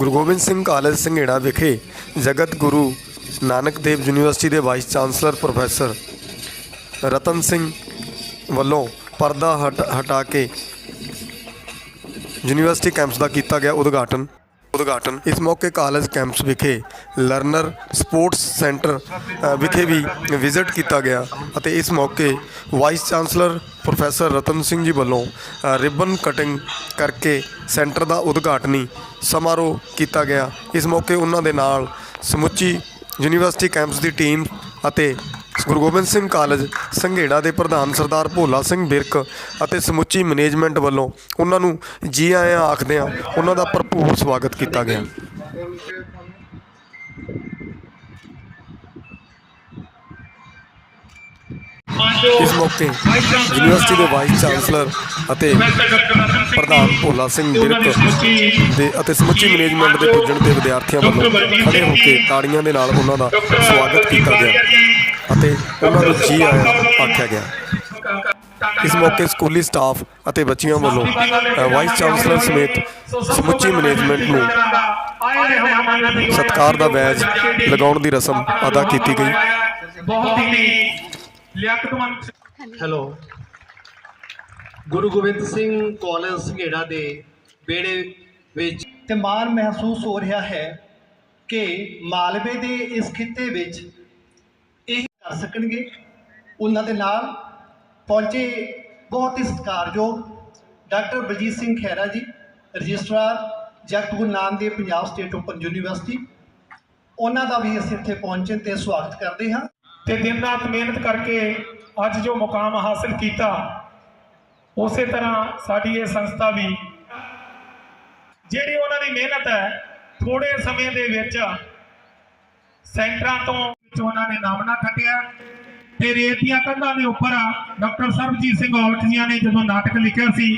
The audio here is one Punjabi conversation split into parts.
ਗੁਰੂ ਗੋਬਿੰਦ ਸਿੰਘ ਕਾਲਜ ਸੰਘੇੜਾ ਵਿਖੇ ਜਗਤ ਗੁਰੂ ਨਾਨਕ ਦੇਵ ਯੂਨੀਵਰਸਿਟੀ ਦੇ vice chancellor professor Ratan Singh ਵੱਲੋਂ ਪਰਦਾ ਹਟ ਹਟਾ ਕੇ ਯੂਨੀਵਰਸਿਟੀ ਕੈਂਪਸ ਦਾ ਕੀਤਾ ਗਿਆ ਉਦਘਾਟਨ। ਉਦਘਾਟਨ। ਇਸ ਮੌਕੇ ਕਾਲਜ ਕੈਂਪਸ ਵਿਖੇ ਲਰਨਰ ਸਪੋਰਟਸ ਸੈਂਟਰ ਵਿਖੇ ਵੀ ਵਿਜ਼ਿਟ ਕੀਤਾ ਗਿਆ ਅਤੇ ਇਸ ਮੌਕੇ vice chancellor professor Ratan Singh ji ਵੱਲੋਂ ਰਿਬਨ ਕਟਿੰਗ ਕਰਕੇ ਸੈਂਟਰ ਦਾ ਉਦਘਾਟਨੀ ਸਮਾਰੋਹ ਕੀਤਾ ਗਿਆ। ਇਸ ਮੌਕੇ ਉਹਨਾਂ ਦੇ ਨਾਲ ਸਮੁੱਚੀ ਯੂਨੀਵਰਸਿਟੀ ਕੈਂਪਸ ਦੀ ਟੀਮ ਅਤੇ ਗੁਰੂ ਗੋਬਿੰਦ ਸਿੰਘ ਕਾਲਜ ਸੰਘੇੜਾ ਦੇ ਪ੍ਰਧਾਨ ਸਰਦਾਰ ਭੋਲਾ ਸਿੰਘ ਬਿਰਕ ਅਤੇ ਸਮੁੱਚੀ ਮੈਨੇਜਮੈਂਟ ਵੱਲੋਂ ਉਹਨਾਂ ਨੂੰ ਜੀ ਆਇਆਂ ਆਖਦਿਆਂ ਉਹਨਾਂ ਦਾ ਭਰਪੂਰ ਸਵਾਗਤ ਕੀਤਾ ਗਿਆ। ਇਸ ਮੌਕੇ ਯੂਨੀਵਰਸਿਟੀ ਦੇ ਵਾਈਸ ਚਾਂਸਲਰ ਅਤੇ ਪ੍ਰਧਾਨ ਭੋਲਾ ਸਿੰਘ ਬਿਰਕ ਦੇ ਅਤੇ ਸਮੁੱਚੀ ਮੈਨੇਜਮੈਂਟ ਦੇ ਪੁੱਜਣ ਤੇ ਵਿਦਿਆਰਥੀਆਂ ਵੱਲੋਂ ਖੜੇ ਹੋ ਕੇ ਤਾੜੀਆਂ ਦੇ ਨਾਲ ਉਹਨਾਂ ਦਾ ਸਵਾਗਤ ਕੀਤਾ ਗਿਆ। ਅਤੇ ਉਹਨਾਂ ਨੂੰ ਜੀ ਆਇਆਂ ਆਖਿਆ ਗਿਆ। ਇਸ ਮੌਕੇ ਸਕੂਲੀ ਸਟਾਫ ਅਤੇ ਬੱਚਿਆਂ ਵੱਲੋਂ ਵਾਈਸ ਚਾਂਸਲਰ ਸਮੇਤ ਸਮੁੱਚੀ ਮੈਨੇਜਮੈਂਟ ਨੂੰ ਸਤਿਕਾਰ ਦਾ ਬੈਜ ਲਗਾਉਣ ਦੀ ਰਸਮ ਅਦਾ ਕੀਤੀ ਗਈ। ਬਹੁਤ ਹੀ ਲਿਆਕਤਮੰਦ ਹੈਲੋ। ਗੁਰੂ ਗੋਬਿੰਦ ਸਿੰਘ ਕਾਲਜ ਸੰਘੇੜਾ ਦੇ ਬੇੜੇ ਵਿੱਚ ਤੇ ਮਾਣ ਮਹਿਸੂਸ ਹੋ ਰਿਹਾ ਹੈ ਕਿ ਮਾਲਵੇ ਦੇ ਇਸ ਖਿੱਤੇ ਵਿੱਚ ਸਕਣਗੇ। ਉਹਨਾਂ ਦੇ ਨਾਲ ਪਹੁੰਚੇ ਬਹੁਤ ਹੀ ਸਤਿਕਾਰਯੋਗ doctor Baljit Singh Khaira ji, registrar Jagat Guru Nanak Dev Punjab state open university ਉਹਨਾਂ ਦਾ ਵੀ ਅਸੀਂ ਇੱਥੇ ਪਹੁੰਚਣ ਤੇ ਸਵਾਗਤ ਕਰਦੇ ਹਾਂ। ਤੇ ਦਿਨ ਰਾਤ ਮਿਹਨਤ ਕਰਕੇ ਅੱਜ ਜੋ ਮੁਕਾਮ ਹਾਸਲ ਕੀਤਾ, ਉਸੇ ਤਰ੍ਹਾਂ ਸਾਡੀ ਇਹ ਸੰਸਥਾ ਵੀ, ਜਿਹੜੀ ਉਹਨਾਂ ਦੀ ਮਿਹਨਤ ਹੈ ਥੋੜੇ ਸਮੇਂ ਦੇ ਵਿੱਚ ਸੈਂਟਰਾਂ ਤੋਂ ਵਿੱਚ ਉਹਨਾਂ ਨੇ ਨਾਮਣਾ ਖੱਟਿਆ। ਤੇ ਰੇਤ ਦੀਆਂ ਕੰਧਾਂ ਦੇ ਉੱਪਰ ਡਾਕਟਰ ਸਰਬਜੀਤ ਸਿੰਘ ਔਲਖ ਜੀਆਂ ਨੇ ਜਦੋਂ ਨਾਟਕ ਲਿਖਿਆ ਸੀ,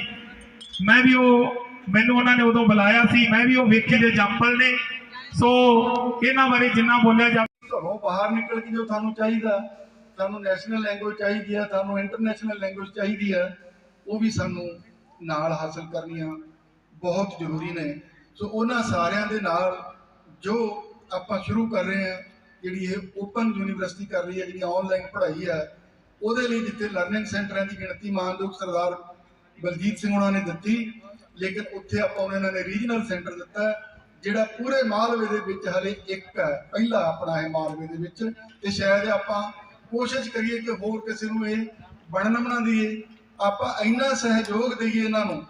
ਮੈਂ ਵੀ ਉਹ, ਮੈਨੂੰ ਉਹਨਾਂ ਨੇ ਉਦੋਂ ਬੁਲਾਇਆ ਸੀ, ਮੈਂ ਵੀ ਉਹ ਵੇਖੇ ਦੇ ਜੰਪਲ ਨੇ। ਸੋ ਇਹਨਾਂ ਬਾਰੇ ਜਿੰਨਾ ਬੋਲਿਆ ਜਾ ਘਰੋਂ ਬਾਹਰ ਨਿਕਲ ਕੇ ਜੋ ਤੁਹਾਨੂੰ ਚਾਹੀਦਾ, ਤੁਹਾਨੂੰ ਨੈਸ਼ਨਲ ਲੈਂਗੁਏਜ ਚਾਹੀਦੀ ਹੈ ਤੁਹਾਨੂੰ ਇੰਟਰਨੈਸ਼ਨਲ ਲੈਂਗੁਏਜ ਚਾਹੀਦੀ ਹੈ ਉਹ ਵੀ ਸਾਨੂੰ ਨਾਲ ਹਾਸਲ ਕਰਨੀਆਂ ਬਹੁਤ ਜ਼ਰੂਰੀ ਨੇ। ਸੋ ਉਹਨਾਂ ਸਾਰਿਆਂ ਦੇ ਨਾਲ ਜੋ ਆਪਾਂ ਸ਼ੁਰੂ ਕਰ ਰਹੇ ਹਾਂ ਜਿਹੜੀ ਇਹ ਓਪਨ ਯੂਨੀਵਰਸਿਟੀ ਕਰ ਰਹੀ ਹੈ, ਜਿਹੜੀ ਆਨਲਾਈਨ ਪੜ੍ਹਾਈ ਹੈ, ਉਹਦੇ ਲਈ ਜਿੱਥੇ ਲਰਨਿੰਗ ਸੈਂਟਰਾਂ ਦੀ ਗਿਣਤੀ ਮਾਨਯੋਗ ਸਰਦਾਰ ਬਲਜੀਤ ਸਿੰਘ ਉਹਨਾਂ ਨੇ ਦਿੱਤੀ, ਲੇਕਿਨ ਉੱਥੇ ਆਪਾਂ ਨੂੰ ਨੇ ਰੀਜਨਲ ਸੈਂਟਰ ਦਿੱਤਾ ਜਿਹੜਾ ਪੂਰੇ ਮਾਲਵੇ ਦੇ ਵਿੱਚ ਹਲੇ ਇੱਕ ਹੈ, ਪਹਿਲਾ ਆਪਣਾ ਹੈ ਮਾਲਵੇ ਦੇ ਵਿੱਚ, ਤੇ ਸ਼ਾਇਦ ਆਪਾਂ ਕੋਸ਼ਿਸ਼ ਕਰੀਏ ਕਿ ਹੋਰ ਕਿਸੇ ਨੂੰ ਇਹ ਬਣਨ ਬਣਾ ਦਈਏ। ਆਪਾਂ ਇੰਨਾ ਸਹਿਯੋਗ ਦਈਏ ਇਹਨਾਂ ਨੂੰ,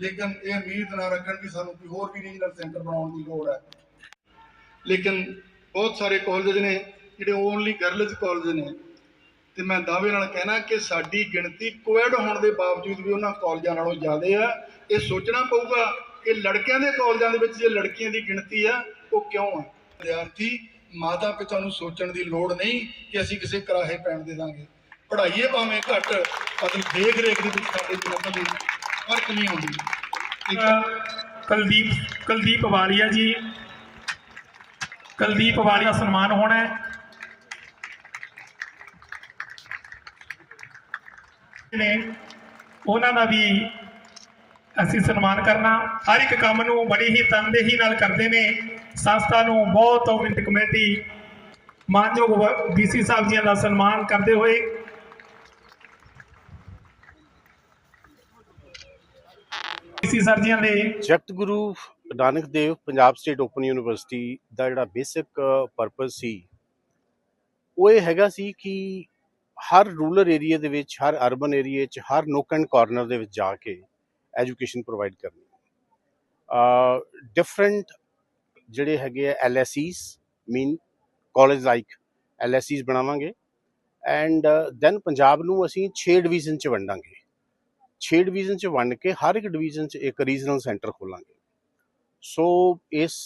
ਲੇਕਿਨ ਇਹ ਉਮੀਦ ਨਾ ਰੱਖਣ ਕਿ ਸਾਨੂੰ ਕੋਈ ਹੋਰ ਵੀ ਰੀਜਨਲ ਸੈਂਟਰ ਬਣਾਉਣ ਦੀ ਲੋੜ ਹੈ। ਲੇਕਿਨ ਬਹੁਤ ਸਾਰੇ ਕਾਲਜ ਨੇ, ਜਿਹੜੇ ਓਨਲੀ ਗਰਲਜ਼ ਕਾਲਜ ਨੇ। ਤੇ ਮੈਂ ਦਾਅਵੇ ਨਾਲ ਕਹਿਣਾ ਕਿ ਸਾਡੀ ਗਿਣਤੀ ਕੋਵਿਡ ਹੋਣ ਦੇ ਬਾਵਜੂਦ ਵੀ ਉਹਨਾਂ ਕਾਲਜਾਂ ਨਾਲੋਂ ਜ਼ਿਆਦਾ ਆ ਇਹ ਸੋਚਣਾ ਪਊਗਾ ਕਿ ਲੜਕਿਆਂ ਦੇ ਕਾਲਜਾਂ ਦੇ ਵਿੱਚ ਜੇ ਲੜਕੀਆਂ ਦੀ ਗਿਣਤੀ ਆ, ਉਹ ਕਿਉਂ ਆ? ਵਿਦਿਆਰਥੀ ਮਾਤਾ ਪਿਤਾ ਨੂੰ ਸੋਚਣ ਦੀ ਲੋੜ ਨਹੀਂ ਕਿ ਅਸੀਂ ਕਿਸੇ ਕਰਾਹੇ ਪੈਣ ਦੇ ਦਾਂਗੇ। ਪੜ੍ਹਾਈਏ ਭਾਵੇਂ ਘੱਟ ਮਤਲਬ ਦੇਖ ਰੇਖ ਦੇ ਵਿੱਚ ਸਾਡੇ ਜਨਮ ਦੀ ਫ਼ਰਕ ਨਹੀਂ ਆਉਂਦੀ। ਠੀਕ ਹੈ ਕੁਲਦੀਪ ਕੁਲਦੀਪ ਵਾਲੀਆ ਜੀ ਕੁਲਦੀਪ ਵਾਲੀਆ ਸਨਮਾਨ ਹੋਣਾ ਹੈ। ਨੇ ਉਹਨਾਂ ਦਾ ਵੀ ਅਸੀਂ ਸਨਮਾਨ ਕਰਨਾ। ਹਰ ਇੱਕ ਕੰਮ ਨੂੰ ਬੜੀ ਹੀ ਤਨਦੇਹੀ ਨਾਲ ਕਰਦੇ ਨੇ। ਸੰਸਥਾ ਨੂੰ ਬਹੁਤ ਔਗਿੰਟ ਕਮੇਟੀ, ਮਾਨਯੋਗ ਡੀਸੀ ਸਾਹਿਬ ਜੀ ਦਾ ਸਨਮਾਨ ਕਰਦੇ ਹੋਏ। ਡੀਸੀ ਸਰ ਜੀਆਂ ਦੇ Jagat Guru Nanak Dev Punjab state open university ਦਾ ਜਿਹੜਾ ਬੇਸਿਕ ਪਰਪਸ ਸੀ, ਉਹ ਇਹ ਹੈਗਾ ਸੀ ਕਿ ਹਰ ਰੂਰਲ ਏਰੀਆ ਦੇ ਵਿੱਚ, ਹਰ ਅਰਬਨ ਏਰੀਆ 'ਚ, ਹਰ ਨੋਕ ਐਂਡ ਕਾਰਨਰ ਦੇ ਵਿੱਚ ਜਾ ਕੇ ਐਜੂਕੇਸ਼ਨ ਪ੍ਰੋਵਾਈਡ ਕਰਨੀ। ਅ ਡਿਫਰੈਂਟ ਜਿਹੜੇ ਹੈਗੇ ਆ ਐਲਐਸਸੀਸ ਮੀਨ ਕਾਲਜ ਲਾਈਕ ਐਲਐਸਸੀਸ ਬਣਾਵਾਂਗੇ ਐਂਡ ਦੈਨ ਪੰਜਾਬ ਨੂੰ ਅਸੀਂ 6 ਡਿਵੀਜ਼ਨ 'ਚ ਵੰਡਾਂਗੇ। 6 ਡਿਵੀਜ਼ਨ 'ਚ ਵੰਡ ਕੇ ਹਰ ਇੱਕ ਡਿਵੀਜ਼ਨ 'ਚ ਇੱਕ ਰੀਜਨਲ ਸੈਂਟਰ ਖੋਲਾਂਗੇ। ਸੋ ਇਸ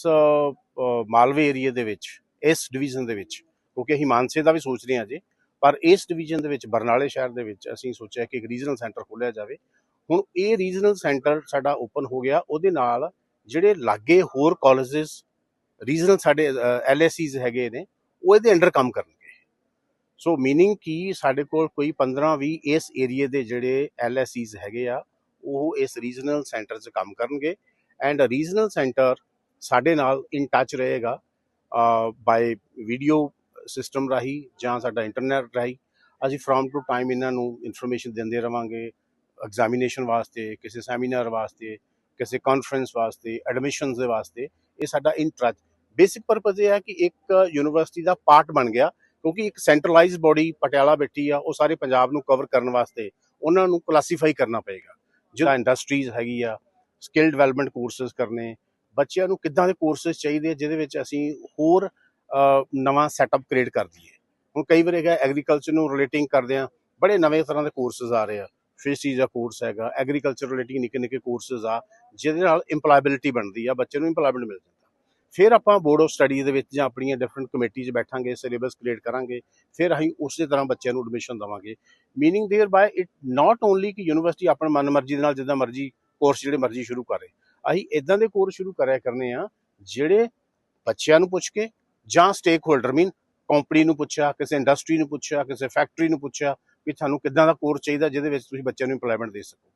ਮਾਲਵੇ ਏਰੀਆ ਦੇ ਵਿੱਚ, ਇਸ ਡਿਵੀਜ਼ਨ ਦੇ ਵਿੱਚ, ਕਿਉਂਕਿ ਅਸੀਂ ਮਾਨਸੇ ਦਾ ਵੀ ਸੋਚ ਰਹੇ ਹਾਂ ਜੀ, ਪਰ ਇਸ ਡਿਵੀਜ਼ਨ ਦੇ ਵਿੱਚ, ਬਰਨਾਲੇ ਸ਼ਹਿਰ ਦੇ ਵਿੱਚ ਅਸੀਂ ਸੋਚਿਆ ਕਿ ਇੱਕ ਰੀਜਨਲ ਸੈਂਟਰ ਖੋਲ੍ਹਿਆ ਜਾਵੇ। ਹੁਣ ਇਹ ਰੀਜਨਲ ਸੈਂਟਰ ਸਾਡਾ ਓਪਨ ਹੋ ਗਿਆ, ਉਹਦੇ ਨਾਲ ਜਿਹੜੇ ਲਾਗੇ ਹੋਰ ਕਾਲਜਸ ਰੀਜਨਲ ਸਾਡੇ ਐਲਐਸਸੀਜ਼ ਹੈਗੇ ਨੇ, ਉਹ ਇਹਦੇ ਅੰਡਰ ਕੰਮ ਕਰਨਗੇ। ਸੋ ਮੀਨਿੰਗ ਕਿ ਸਾਡੇ ਕੋਲ ਕੋਈ 15 20 ਇਸ ਏਰੀਏ ਦੇ ਜਿਹੜੇ ਐਲਐਸਸੀਜ਼ ਹੈਗੇ ਆ, ਉਹ ਇਸ ਰੀਜਨਲ ਸੈਂਟਰ 'ਚ ਕੰਮ ਕਰਨਗੇ। ਐਂਡ ਰੀਜਨਲ ਸੈਂਟਰ ਸਾਡੇ ਨਾਲ ਇਨ ਟੱਚ ਰਹੇਗਾ ਬਾਈ ਵੀਡੀਓ ਸਿਸਟਮ ਰਾਹੀਂ ਜਾਂ ਸਾਡਾ ਇੰਟਰਨੈਟ ਰਾਹੀਂ। ਅਸੀਂ ਫਰੋਮ ਟੂ ਟਾਈਮ ਇਹਨਾਂ ਨੂੰ ਇਨਫੋਰਮੇਸ਼ਨ ਦਿੰਦੇ ਰਵਾਂਗੇ ਐਗਜ਼ਾਮੀਨੇਸ਼ਨ ਵਾਸਤੇ, ਕਿਸੇ ਸੈਮੀਨਾਰ ਵਾਸਤੇ, ਕਿਸੇ ਕਾਨਫਰੰਸ ਵਾਸਤੇ ਐਡਮਿਸ਼ਨਸ ਦੇ ਵਾਸਤੇ। ਇਹ ਸਾਡਾ ਇਨ ਟੱਚ ਬੇਸਿਕ ਪਰਪਸ ਇਹ ਹੈ ਕਿ ਇੱਕ ਯੂਨੀਵਰਸਿਟੀ ਦਾ ਪਾਰਟ ਬਣ ਗਿਆ, ਕਿਉਂਕਿ ਇੱਕ ਸੈਂਟਰਲਾਈਜ਼ਡ ਬੋਡੀ ਪਟਿਆਲਾ ਬੈਠੀ ਆ, ਉਹ ਸਾਰੇ ਪੰਜਾਬ ਨੂੰ ਕਵਰ ਕਰਨ ਵਾਸਤੇ ਉਹਨਾਂ ਨੂੰ ਕਲਾਸੀਫਾਈ ਕਰਨਾ ਪਏਗਾ। ਜਿਹੜਾ ਇੰਡਸਟਰੀਜ਼ ਹੈਗੀ ਆ ਸਕਿੱਲ ਡਿਵੈਲਪਮੈਂਟ ਕੋਰਸਸ ਕਰਨੇ, ਬੱਚਿਆਂ ਨੂੰ ਕਿੱਦਾਂ ਦੇ ਕੋਰਸਸ ਚਾਹੀਦੇ ਆ ਜਿਹਦੇ ਵਿੱਚ ਅਸੀਂ ਹੋਰ ਨਵਾਂ ਸੈਟਅਪ ਕ੍ਰੀਏਟ ਕਰ ਦਈਏ। ਹੁਣ ਕਈ ਵਾਰ ਹੈਗਾ ਐਗਰੀਕਲਚਰ ਨੂੰ ਰਿਲੇਟਿੰਗ ਕਰਦੇ ਆ ਬੜੇ ਨਵੇਂ ਤਰ੍ਹਾਂ ਦੇ ਕੋਰਸਸ ਆ ਰਹੇ ਆ। ਫਿਸ਼ੀਜ਼ ਦਾ ਕੋਰਸ ਹੈਗਾ ਐਗਰੀਕਲਚਰ ਰਿਲੇਟਿੰਗ ਨਿੱਕੇ ਨਿੱਕੇ ਕੋਰਸਸ ਆ, ਜਿਹਦੇ ਨਾਲ ਇੰਪਲਾਇਬਿਲਟੀ ਬਣਦੀ ਆ ਬੱਚੇ ਨੂੰ ਇੰਪਲਾਇਮੈਂਟ ਮਿਲ ਜਾਂਦਾ। ਫਿਰ ਆਪਾਂ ਬੋਰਡ ਆਫ ਸਟੱਡੀ ਦੇ ਵਿੱਚ ਜਾਂ ਆਪਣੀਆਂ ਡਿਫਰੈਂਟ ਕਮੇਟੀ 'ਚ ਬੈਠਾਂਗੇ ਸਿਲੇਬਸ ਕ੍ਰੀਏਟ ਕਰਾਂਗੇ, ਫਿਰ ਅਸੀਂ ਉਸੇ ਤਰ੍ਹਾਂ ਬੱਚਿਆਂ ਨੂੰ ਐਡਮਿਸ਼ਨ ਦਵਾਂਗੇ। Meaning there by it not only ਕਿ ਯੂਨੀਵਰਸਿਟੀ ਆਪਣ ਮਨਮਰਜ਼ੀ ਦੇ ਨਾਲ ਜਿੱਦਾਂ ਮਰਜ਼ੀ ਕੋਰਸ ਜਿਹੜੇ ਮਰਜ਼ੀ ਸ਼ੁਰੂ ਕਰੇ। ਅਸੀਂ ਇਦਾਂ ਦੇ ਕੋਰਸ ਸ਼ੁਰੂ ਕਰਿਆ ਕਰਨੇ ਆ, ਜਿਹੜੇ ਬੱਚਿਆਂ ਨੂੰ ਪੁੱਛ ਕੇ ਜਾਂ ਸਟੇਕ ਹੋਲਡਰ ਮੀਨ ਕੰਪਨੀ ਨੂੰ ਪੁੱਛਿਆ, ਕਿਸੇ ਇੰਡਸਟਰੀ ਨੂੰ ਪੁੱਛਿਆ, ਕਿਸੇ ਫੈਕਟਰੀ ਨੂੰ ਪੁੱਛਿਆ ਕਿ ਤੁਹਾਨੂੰ ਕਿੱਦਾਂ ਦਾ ਕੋਰਸ ਚਾਹੀਦਾ ਜਿਹਦੇ ਵਿੱਚ ਤੁਸੀਂ ਬੱਚਿਆਂ ਨੂੰ ਇੰਪਲੋਇਮੈਂਟ ਦੇ ਸਕੋ।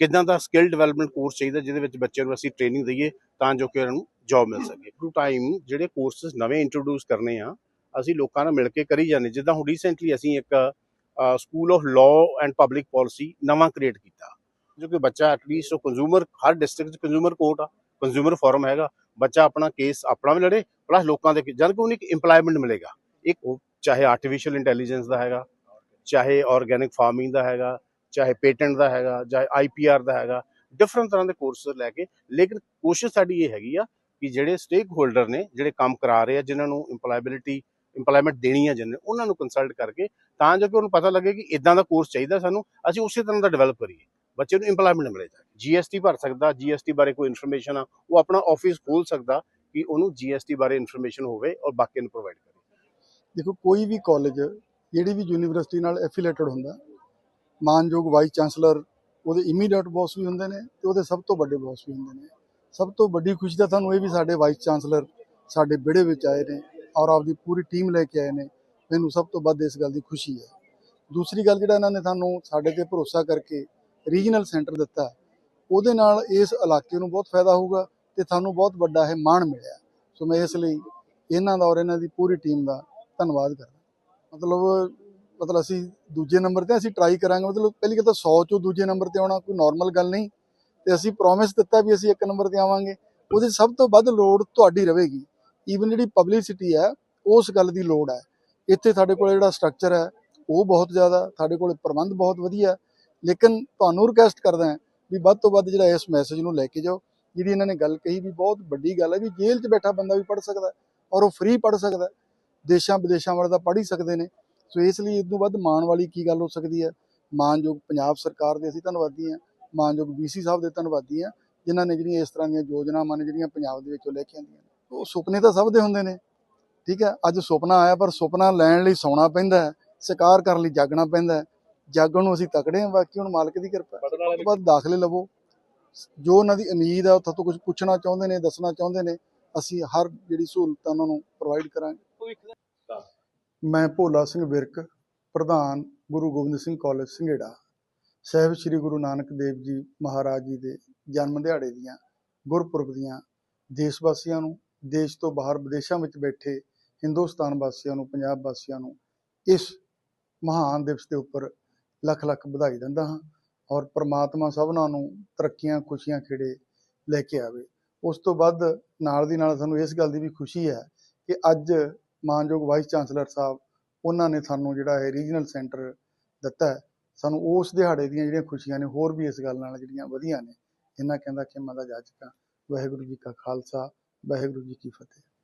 ਕਿੱਦਾਂ ਦਾ ਸਕਿੱਲ ਡਿਵੈਲਪਮੈਂਟ ਕੋਰਸ ਚਾਹੀਦਾ ਜਿਹਦੇ ਵਿੱਚ ਬੱਚਿਆਂ ਨੂੰ ਅਸੀਂ ਟ੍ਰੇਨਿੰਗ ਦਈਏ ਤਾਂ ਜੋ ਕਿ ਉਹਨਾਂ ਨੂੰ ਜੌਬ ਮਿਲ ਸਕੇ। ਟੂ ਟਾਈਮ ਜਿਹੜੇ ਕੋਰਸਸ ਨਵੇਂ ਇੰਟਰੋਡਿਊਸ ਕਰਨੇ ਆ, ਅਸੀਂ ਲੋਕਾਂ ਨਾਲ ਮਿਲ ਕੇ ਕਰੀ ਜਾਂਦੇ ਜਿੱਦਾਂ ਹੁਣ ਰੀਸੈਂਟਲੀ ਅਸੀਂ ਇੱਕ school of law and public policy ਨਵਾਂ ਕ੍ਰੀਏਟ ਕੀਤਾ। ਜੋ ਕਿ ਬੱਚਾ ਐਟਲੀਸਟ ਉਹ ਕੰਜ਼ੂਮਰ ਹਰ ਡਿਸਟ੍ਰਿਕਟ 'ਚ ਕੰਜ਼ੂਮਰ ਕੋਰਟ ਆ ਕੰਜ਼ੂਮਰ ਫੋਰਮ ਹੈਗਾ। ਬੱਚਾ ਆਪਣਾ ਕੇਸ ਆਪਣਾ ਵੀ ਲੜੇ ਪਲੱਸ ਲੋਕਾਂ ਦੇ ਜਦ ਕਿ ਉਹਨੂੰ ਇੱਕ ਇੰਪਲੋਇਮੈਂਟ ਮਿਲੇਗਾ। ਇੱਕ ਚਾਹੇ ਆਰਟੀਫੀਸ਼ੀਅਲ ਇੰਟੈਲੀਜੈਂਸ ਦਾ ਹੈਗਾ, ਚਾਹੇ ਆਰਗੈਨਿਕ ਫਾਰਮਿੰਗ ਦਾ ਹੈਗਾ, ਚਾਹੇ ਪੇਟੈਂਟ ਦਾ ਹੈਗਾ, ਚਾਹੇ ਆਈਪੀਆਰ ਦਾ ਹੈਗਾ ਡਿਫਰੈਂਟ ਤਰ੍ਹਾਂ ਦੇ ਕੋਰਸਸ ਲੈ ਕੇ, ਲੇਕਿਨ ਕੋਸ਼ਿਸ਼ ਸਾਡੀ ਇਹ ਹੈਗੀ ਆ ਕਿ ਜਿਹੜੇ ਸਟੇਕ ਹੋਲਡਰ ਨੇ, ਜਿਹੜੇ ਕੰਮ ਕਰਾ ਰਹੇ ਆ, ਜਿਨ੍ਹਾਂ ਨੂੰ ਇੰਪਲੋਇਬਿਲਿਟੀ ਇੰਪਲੋਇਮੈਂਟ ਦੇਣੀ ਆ ਜਿਨ੍ਹਾਂ ਉਹਨਾਂ ਨੂੰ ਕੰਸਲਟ ਕਰਕੇ, ਤਾਂ ਜੋ ਕਿ ਉਹਨੂੰ ਪਤਾ ਲੱਗੇ ਕਿ ਇਦਾਂ ਦਾ ਕੋਰਸ ਚਾਹੀਦਾ ਸਾਨੂੰ, ਅਸੀਂ ਉਸੇ ਤਰ੍ਹਾਂ ਦਾ ਡਿਵੈਲਪ ਕਰੀਏ। ਬੱਚੇ ਨੂੰ ਇੰਪਲੋਇਮੈਂਟ ਮਿਲੇ ਜਾ ਜੀਐਸਟੀ ਭਰ ਸਕਦਾ ਜੀਐਸਟੀ ਬਾਰੇ ਕੋਈ ਇਨਫੋਰਮੇਸ਼ਨ ਆ, ਉਹ ਆਪਣਾ ਆਫਿਸ ਖੋਲ ਸਕਦਾ ਕਿ ਉਹਨੂੰ ਜੀਐਸਟੀ ਬਾਰੇ ਇਨਫੋਰਮੇਸ਼ਨ ਹੋਵੇ ਔਰ ਬਾਕੀ ਨੂੰ ਪ੍ਰੋਵਾਈਡ ਕਰੇ। ਦੇਖੋ, ਕੋਈ ਵੀ ਕਾਲਜ ਜਿਹੜੀ ਵੀ ਯੂਨੀਵਰਸਿਟੀ ਨਾਲ ਐਫੀਲੇਟਡ ਹੁੰਦਾ, ਮਾਨਯੋਗ ਵਾਈਸ ਚਾਂਸਲਰ ਉਹਦੇ ਇਮੀਡੀਏਟ ਬੌਸ ਵੀ ਹੁੰਦੇ ਨੇ ਤੇ ਉਹਦੇ ਸਭ ਤੋਂ ਵੱਡੇ ਬੌਸ ਵੀ ਹੁੰਦੇ ਨੇ। ਸਭ ਤੋਂ ਵੱਡੀ ਖੁਸ਼ੀ ਤਾਂ ਤੁਹਾਨੂੰ ਇਹ ਵੀ ਸਾਡੇ ਵਾਈਸ ਚਾਂਸਲਰ ਸਾਡੇ ਵਿਹੜੇ ਵਿੱਚ ਆਏ ਨੇ ਔਰ ਆਪਦੀ ਪੂਰੀ ਟੀਮ ਲੈ ਕੇ ਆਏ ਨੇ। ਮੈਨੂੰ ਸਭ ਤੋਂ ਵੱਧ ਇਸ ਗੱਲ ਦੀ ਖੁਸ਼ੀ ਹੈ। ਦੂਸਰੀ ਗੱਲ ਜਿਹੜਾ ਇਹਨਾਂ ਨੇ ਸਾਨੂੰ ਸਾਡੇ ਤੇ ਭਰੋਸਾ ਕਰਕੇ ਰੀਜਨਲ ਸੈਂਟਰ ਦਿੱਤਾ ਉਹਦੇ ਨਾਲ ਇਸ ਇਲਾਕੇ ਨੂੰ ਬਹੁਤ ਫਾਇਦਾ ਹੋਊਗਾ ਤੇ ਤੁਹਾਨੂੰ ਬਹੁਤ ਵੱਡਾ ਇਹ ਮਾਣ ਮਿਲਿਆ ਸੋ ਮੈਂ ਇਸ ਲਈ ਇਹਨਾਂ ਦਾ ਔਰ ਇਹਨਾਂ ਦੀ ਪੂਰੀ ਟੀਮ ਦਾ ਧੰਨਵਾਦ ਕਰਦਾ ਮਤਲਬ ਮਤਲਬ ਅਸੀਂ ਦੂਜੇ ਨੰਬਰ ਤੇ ਅਸੀਂ ਟਰਾਈ ਕਰਾਂਗੇ। ਮਤਲਬ ਪਹਿਲੀ ਗੱਲ ਤਾਂ 100 ਚੋਂ ਦੂਜੇ ਨੰਬਰ ਤੇ ਆਉਣਾ ਕੋਈ ਨਾਰਮਲ ਗੱਲ ਨਹੀਂ। ਤੇ ਅਸੀਂ ਪ੍ਰੋਮਿਸ ਦਿੱਤਾ ਵੀ ਅਸੀਂ ਇੱਕ ਨੰਬਰ ਤੇ ਆਵਾਂਗੇ। ਉਹਦੇ ਸਭ ਤੋਂ ਵੱਧ ਲੋੜ ਤੁਹਾਡੀ ਰਹੇਗੀ। ਈਵਨ ਜਿਹੜੀ ਪਬਲਿਸਿਟੀ ਹੈ, ਉਸ ਗੱਲ ਦੀ ਲੋੜ ਹੈ। ਇੱਥੇ ਸਾਡੇ ਕੋਲ ਜਿਹੜਾ ਸਟਰਕਚਰ ਹੈ, ਉਹ ਬਹੁਤ ਜ਼ਿਆਦਾ, ਸਾਡੇ ਕੋਲ ਪ੍ਰਬੰਧ ਬਹੁਤ ਵਧੀਆ ਲੇਕਿਨ ਤੁਹਾਨੂੰ ਰਿਕਵੈਸਟ ਕਰਦਾ ਹਾਂ ਵੀ ਵੱਧ ਤੋਂ ਵੱਧ ਜਿਹੜਾ ਇਸ ਮੈਸੇਜ ਨੂੰ ਲੈ ਕੇ ਜਾਓ, ਜਿਹੜੀ ਇਹਨਾਂ ਨੇ ਗੱਲ ਕਹੀ ਵੀ ਬਹੁਤ ਵੱਡੀ ਗੱਲ ਹੈ ਵੀ ਜੇਲ੍ਹ 'ਚ ਬੈਠਾ ਬੰਦਾ ਵੀ ਪੜ੍ਹ ਸਕਦਾ ਔਰ ਉਹ ਫ੍ਰੀ ਪੜ੍ਹ ਸਕਦਾ ਦੇਸ਼ਾਂ ਵਿਦੇਸ਼ਾਂ ਵਾਲੇ ਤਾਂ ਪੜ੍ਹ ਹੀ ਸਕਦੇ ਨੇ। ਸੋ ਇਸ ਲਈ ਇਸ ਤੋਂ ਵੱਧ ਮਾਣ ਵਾਲੀ ਕੀ ਗੱਲ ਹੋ ਸਕਦੀ ਹੈ? ਮਾਨਯੋਗ ਪੰਜਾਬ ਸਰਕਾਰ ਦੇ ਅਸੀਂ ਧੰਨਵਾਦੀ ਹਾਂ, ਮਾਨਯੋਗ ਬੀਸੀ ਸਾਹਿਬ ਦੇ ਧੰਨਵਾਦੀ ਹਾਂ, ਜਿਨ੍ਹਾਂ ਨੇ ਜਿਹੜੀਆਂ ਇਸ ਤਰ੍ਹਾਂ ਦੀਆਂ ਯੋਜਨਾਵਾਂ ਨੇ ਜਿਹੜੀਆਂ ਪੰਜਾਬ ਦੇ ਵਿੱਚੋਂ ਲੈ ਕੇ ਆਉਂਦੀਆਂ ਨੇ। ਉਹ ਸੁਪਨੇ ਤਾਂ ਸਭ ਦੇ ਹੁੰਦੇ ਨੇ, ਠੀਕ ਹੈ? ਅੱਜ ਸੁਪਨਾ ਆਇਆ ਪਰ ਸੁਪਨਾ ਲੈਣ ਲਈ ਸੌਣਾ ਪੈਂਦਾ ਹੈ, ਸਾਕਾਰ ਕਰਨ ਲਈ ਜਾਗਣਾ ਪੈਂਦਾ ਹੈ। ਜਾਗਣ ਨੂੰ ਅਸੀਂ ਤਕੜੇ ਹਾਂ ਬਾਕੀ ਹੁਣ ਮਾਲਕ ਦੀ ਕਿਰਪਾ ਹੈ। ਬਾਅਦ ਦਾਖਲੇ ਲਵੋ। ਜੋ ਉਹਨਾਂ ਦੀ ਉਮੀਦ ਹੈ ਉੱਥੋਂ ਤੋਂ ਕੁਝ ਪੁੱਛਣਾ ਚਾਹੁੰਦੇ ਨੇ ਦੱਸਣਾ ਚਾਹੁੰਦੇ ਨੇ ਅਸੀਂ ਹਰ ਜਿਹੜੀ ਸਹੂਲਤ ਉਹਨਾਂ ਨੂੰ ਪ੍ਰੋਵਾਈਡ ਕਰਾਂਗੇ। ਮੈਂ ਭੋਲਾ ਸਿੰਘ ਵਿਰਕ ਪ੍ਰਧਾਨ ਗੁਰੂ ਗੋਬਿੰਦ ਸਿੰਘ ਕਾਲਜ ਸੰਘੇੜਾ। ਸਾਹਿਬ ਸ੍ਰੀ ਗੁਰੂ ਨਾਨਕ ਦੇਵ ਜੀ ਮਹਾਰਾਜ ਜੀ ਦੇ ਜਨਮ ਦਿਹਾੜੇ ਦੀਆਂ ਗੁਰਪੁਰਬ ਦੀਆਂ ਦੇਸ਼ ਵਾਸੀਆਂ ਨੂੰ ਦੇਸ਼ ਤੋਂ ਬਾਹਰ ਵਿਦੇਸ਼ਾਂ ਵਿੱਚ ਬੈਠੇ ਹਿੰਦੁਸਤਾਨ ਵਾਸੀਆਂ ਨੂੰ ਪੰਜਾਬ ਵਾਸੀਆਂ ਨੂੰ ਇਸ ਮਹਾਨ ਦਿਵਸ ਦੇ ਉੱਪਰ ਲੱਖ ਲੱਖ ਵਧਾਈ ਦਿੰਦਾ ਹਾਂ ਔਰ ਪ੍ਰਮਾਤਮਾ ਸਭਨਾਂ ਨੂੰ ਤਰੱਕੀਆਂ, ਖੁਸ਼ੀਆਂ ਖੇੜੇ ਲੈ ਕੇ ਆਵੇ। ਉਸ ਤੋਂ ਵੱਧ ਨਾਲ ਦੀ ਨਾਲ ਸਾਨੂੰ ਇਸ ਗੱਲ ਦੀ ਵੀ ਖੁਸ਼ੀ ਹੈ ਕਿ ਅੱਜ ਮਾਨਯੋਗ ਵਾਈਸ ਚਾਂਸਲਰ ਸਾਹਿਬ ਉਹਨਾਂ ਨੇ ਸਾਨੂੰ ਜਿਹੜਾ ਹੈ ਰੀਜਨਲ ਸੈਂਟਰ ਦਿੱਤਾ ਹੈ। ਸਾਨੂੰ ਉਸ ਦਿਹਾੜੇ ਦੀਆਂ ਜਿਹੜੀਆਂ ਖੁਸ਼ੀਆਂ ਨੇ, ਹੋਰ ਵੀ ਇਸ ਗੱਲ ਨਾਲ ਜਿਹੜੀਆਂ ਵਧੀਆਂ ਨੇ, ਇਹਨਾਂ ਕਹਿੰਦਾ ਕਿ ਮੈਂ ਦਾ ਜਾ ਚੁੱਕਾ ਵਾਹਿਗੁਰੂ ਜੀ ਕਾ ਖਾਲਸਾ, ਵਾਹਿਗੁਰੂ ਜੀ ਕੀ ਫਤਿਹ।